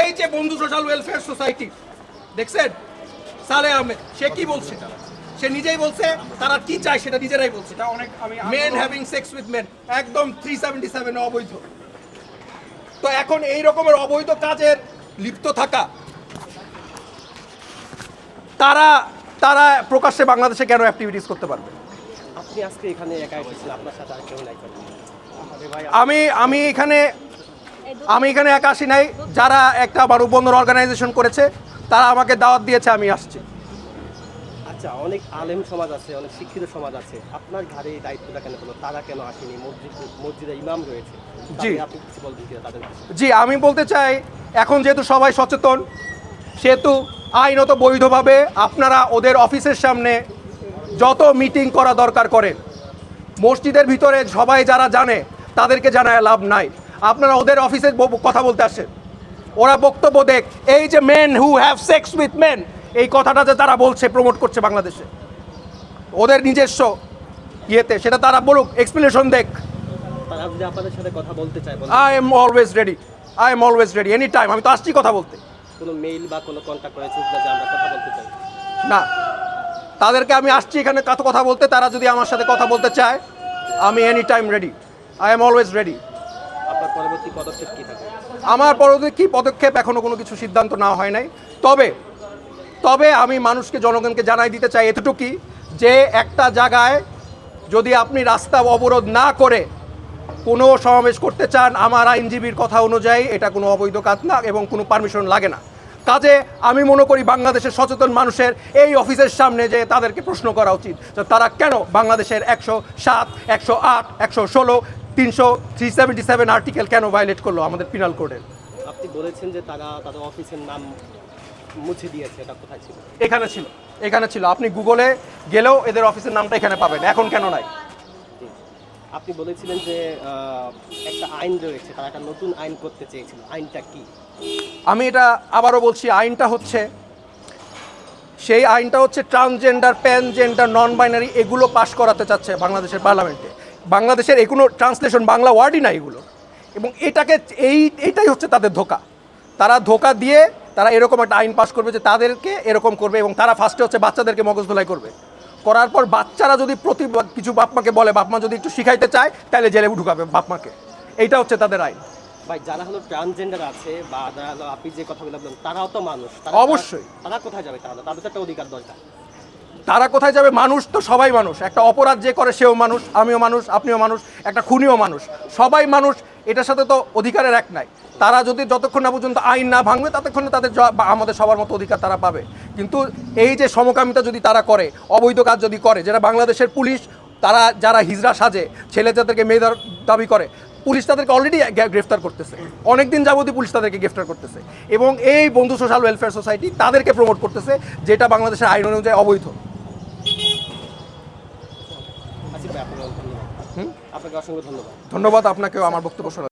এই যে বন্ধু সোশ্যাল ওয়েলফেয়ার সোসাইটি দেখছেন? সালে আহমেদ সে কি বলছে? সে নিজেই বলছে তারা কি চায় সেটা নিজেরাই বলছে। এটা অনেক আমি men having sex with men একদম থ্রি সেভেন্টি সেভেন অবৈধ। তো এখন এই রকমের অবৈধ কাজের লিপ্ত থাকা। তারা তারা প্রকাশ্যে বাংলাদেশে কেন অ্যাক্টিভিটিস করতে পারবে? আপনি আজকে এখানে একা এসেছেন আপনার সাথে আমি আমি এখানে আমি এখানে একা আসি নাই। যারা একটা মানববন্ধন অর্গানাইজেশন করেছে তারা আমাকে দাওয়াত দিয়েছে আমি আসছি। আচ্ছা অনেক আলেম সমাজ আছে অনেক শিক্ষিত সমাজ আছে। আপনার ঘাড়ে এই দায়িত্বটা কেন হলো তারা কেন আসেনি? মসজিদ মসজিদে ইমাম রয়েছে। জি। আপনি কিছু বলবেন কিনা তাদের জি আমি বলতে চাই এখন যেহেতু সবাই সচেতন সেহেতু আইনত বৈধভাবে আপনারা ওদের অফিসের সামনে যত মিটিং করা দরকার করেন মসজিদের ভিতরে সবাই যারা জানে তাদেরকে জানায় লাভ নাই। আপনারা ওদের অফিসে কথা বলতে আসেন। ওরা বক্তব্য দেখ এই যে men who have sex with men এই কথাটা যে তারা বলছে প্রমোট করছে বাংলাদেশে। ওদের নিজস্ব ইয়েতে সেটা তারা বলুক এক্সপ্লেনেশন দেখ। আপনাদের সাথে কথা বলতে বলেন। I am always ready I am always ready any time আমি তো আসছি কথা বলতে। কোনো মেইল বা কোনো কন্ট্যাক্ট করেছে যে আমরা কথা বলতে চাই? না। তাদেরকে আমি আসছি এখানে কত কথা বলতে তারা যদি আমার সাথে কথা বলতে চায় আমি any time ready I am always ready আপনার পরবর্তী কী আমার কী পদক্ষেপ এখনও কোনো কিছু সিদ্ধান্ত নেওয়া হয় নাই। তবে তবে আমি মানুষকে, জনগণকে জানাই দিতে চাই এতটুকুই যে একটা জায়গায় যদি আপনি রাস্তা অবরোধ না করে কোনো সমাবেশ করতে চান, আমার আইনজীবীর কথা অনুযায়ী এটা কোনো অবৈধ কাজ না এবং কোনো পারমিশন লাগে না। কাজে আমি মনে করি বাংলাদেশের সচেতন মানুষের এই অফিসের সামনে যে তাদেরকে প্রশ্ন করা উচিত তারা কেন বাংলাদেশের একশো সাত, একশো আট, একশো ষোলো তিনশো থ্রি সেভেন্টি সেভেন আর্টিকেল কেন ভায়োলেট করল আমাদের পিনাল কোডের আপনি বলেছেন যে তারা তাদের অফিসের নাম মুছে দিয়েছে এটা কোথায় ছিল? এখানে ছিল এখানে ছিল। আপনি গুগলে গেলেও এদের অফিসের নামটা এখানে পাবেন এখন কেন নাই? আপনি বলেছিলেন যে একটা আইন রয়েছে তারা একটা নতুন আইন করতে চেয়েছিল। আইনটা কি? আমি এটা আবারও বলছি আইনটা হচ্ছে সেই আইনটা হচ্ছে ট্রান্সজেন্ডার প্যানজেন্ডার নন বাইনারি এগুলো পাশ করাতে চাচ্ছে বাংলাদেশের পার্লামেন্টে বাংলাদেশের এগুলো ট্রান্সলেশন বাংলা ওয়ার্ডই না এগুলো। এবং এটাকে এই এটাই হচ্ছে তাদের ধোকা। তারা ধোকা দিয়ে তারা এরকম একটা আইন পাশ করবে যে তাদেরকে এরকম করবে এবং তারা ফার্স্টে হচ্ছে বাচ্চাদেরকে মগজ ধোলাই করবে। করার পর বাচ্চারা যদি প্রতি কিছু বাপমাকে বলে বাপমা যদি একটু শিখাইতে চায় তাহলে জেলে ঢুকাবে বাপমাকে। এইটা হচ্ছে তাদের আইন। ভাই যারা হলো ট্রান্সজেন্ডার আছে বা যারা হলো আপনি যে কথাগুলো বললেন তারাও তো মানুষ। অবশ্যই। তারা কোথায় যাবে তাহলে? তাদের তো একটা অধিকার দরকার। তারা কোথায় যাবে? মানুষ তো সবাই মানুষ। একটা অপরাধ যে করে সেও মানুষ, আমিও মানুষ, আপনিও মানুষ, একটা খুনিও মানুষ। সবাই মানুষ, এটার সাথে তো অধিকারের এক নাই। তারা যদি যতক্ষণ না পর্যন্ত আইন না ভাঙবে, ততক্ষণে তাদের আমাদের সবার মতো অধিকার তারা পাবে। কিন্তু এই যে সমকামিতা যদি তারা করে, অবৈধ কাজ যদি করে, যেটা বাংলাদেশের পুলিশ, তারা যারা হিজড়া সাজে, ছেলে যাদেরকে মেয়ে দার- দাবি করে পুলিশ তাদেরকে অলরেডি গ্রেফতার করতেছে। অনেক দিন যাবতীয় পুলিশ তাদেরকে গ্রেফতার করতেছে। এবং এই বন্ধু সোশ্যাল ওয়েলফেয়ার সোসাইটি তাদেরকে প্রমোট করতেছে যেটা বাংলাদেশের আইন অনুযায়ী অবৈধ। ধন্যবাদ। আপনাকেও আমার বক্তব্য শোনার